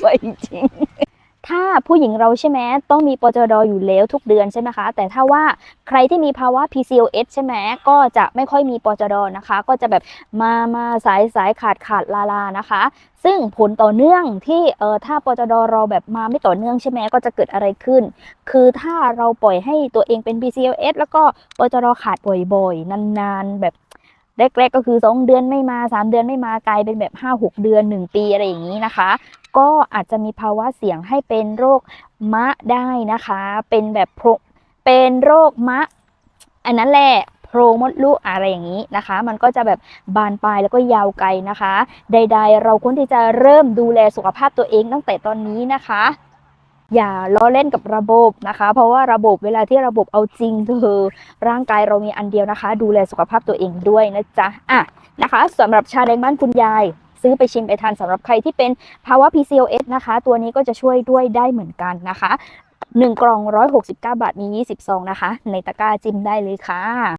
ไวจริง ถ้าผู้หญิงเราใช่ไหมต้องมีปจดอยู่แล้วทุกเดือนใช่ไหมคะ แต่ถ้าว่าใครที่มีภาวะ PCOS ใช่ไหมก็จะไม่ค่อยมีปจดนะคะ ก็จะแบบมามาสายสายขาดขาดลาลานะคะ ซึ่งผลต่อเนื่องที่เออถ้าปจดเราแบบมาไม่ต่อเนื่องใช่ไหมก็จะเกิดอะไรขึ้น คือถ้าเราปล่อยให้ตัวเองเป็น PCOS แล้วก็ปจดขาดบ่อยๆ นานๆ แบบ แรกๆก็คือ 2 เดือนไม่มา 3 เดือนไม่มากลายเป็นแบบ 5-6 เดือน 1 ปีอะไรอย่างนี้นะคะ ก็อาจจะมีภาวะเสี่ยงให้เป็นโรคมะได้นะคะ เป็นแบบโเป็นโรคมะ อันนั้นแหละโพรงมดลูกอะไรอย่างนี้นะคะ มันก็จะแบบบานปลายแล้วก็ยาวไกลนะคะ ใด ๆ เราควรที่จะเริ่มดูแลสุขภาพตัวเองตั้งแต่ตอนนี้นะคะ อย่าล้อเล่นกับระบบนะคะ เพราะว่าระบบเวลาที่ระบบเอาจริงเธอร่างกายเรามีอันเดียวนะคะ ดูแลสุขภาพตัวเองด้วยนะจ๊ะอะนะคะสำหรับชาแดงบ้านคุณยายซื้อไปชิมไปทานสำหรับใครที่เป็นภาวะ PCOS นะคะ ตัวนี้ก็จะช่วยด้วยได้เหมือนกันนะคะ 1 กล่อง 169 บาท มี 20 ซองนะคะ ในตะกร้าจิ้มได้เลยค่ะ